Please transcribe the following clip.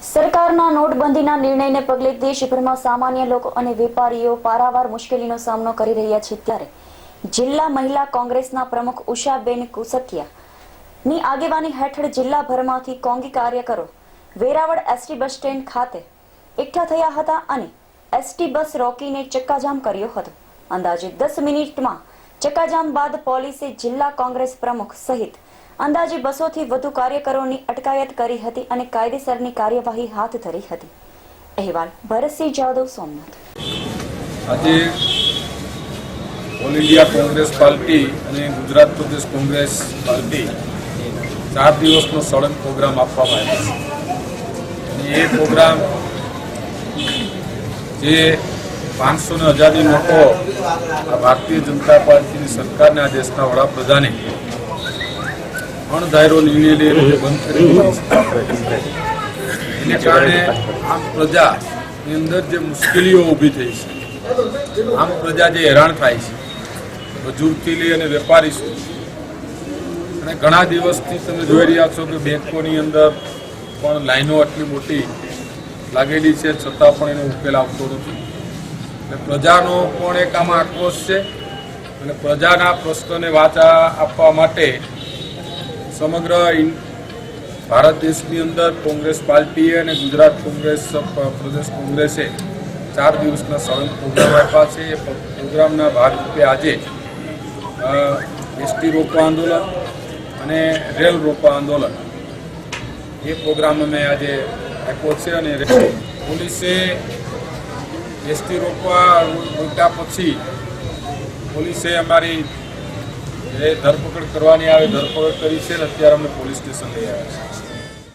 સરકારના નોટબંધીના નિર્ણયને પગલે દેશભરમાં સામાન્ય લોકો અને વેપારીઓ પારાવાર મુશ્કેલીનો સામનો કરી રહ્યા છે ત્યારે જિલ્લા મહિલા કોંગ્રેસના પ્રમુખ ઉષાબેન કુસકિયા ની આગેવાની હેઠળ જિલ્લાભરમાંથી કોંગી કાર્યકરો વેરાવળ એસટી બસ સ્ટેન્ડ ખાતે એકઠા થયા હતા અને એસટી બસ રોકીને ચક્કાજામ કર્યો હતો. અંદાજે દસ મિનિટમાં ચક્કાજામ બાદ પોલીસે જિલ્લા કોંગ્રેસ પ્રમુખ સહિત અંદાજે બસોથી વધુ કાર્યકરોની અટકાયત કરી હતી અને કાયદેસરની કાર્યવાહી હાથ ધરી હતી. અહેવાલ, ભરતસિંહ જાદવ, સોમનાથ. આજે ઓલ ઇન્ડિયા કોંગ્રેસ પાર્ટી અને ગુજરાત પ્રદેશ કોંગ્રેસ પાર્ટી ચાર દિવસનો સળંગ પ્રોગ્રામ આપવામાં આવ્યો છે. અને એ પ્રોગ્રામ જે પાંચસો ને હજારની લોકો ભારતીય જનતા પાર્ટીની સરકારને દેશના વડાપ્રધાને અણધાર્યો નિર્ણય લે બંધ કરી એને કારણે આમ પ્રજાની અંદર જે મુશ્કેલીઓ ઊભી થઈ છે, આમ પ્રજા જે હેરાન થાય છે, મજૂરથી લઈ અને વેપારી સુધી અને ઘણા દિવસથી તમે જોઈ રહ્યા છો કે બેંકોની અંદર પણ લાઈનો આટલી મોટી લાગેલી છે, છતાં પણ એનો ઉકેલ આવતો નથી. એટલે પ્રજાનો પણ એક આમાં આક્રોશ છે. અને પ્રજાના પ્રશ્નોને વાચા આપવા માટે સમગ્ર ભારત દેશની અંદર કોંગ્રેસ પાર્ટીએ અને ગુજરાત કોંગ્રેસ પ્રદેશ કોંગ્રેસે ચાર દિવસના સળંગ પ્રોગ્રામ આપ્યા છે. એ પ્રોગ્રામના ભાગરૂપે આજે એસટી રોકો આંદોલન અને રેલ રોકો આંદોલન. એ પ્રોગ્રામ અમે આજે આપ્યો છે અને પોલીસે એસટી રોકવા રોક્યા પછી પોલીસે અમારી જે ધરપકડ કરવાની આવે, ધરપકડ કરી છે અને અત્યારે અમને પોલીસ સ્ટેશન લઈ આવ્યા છે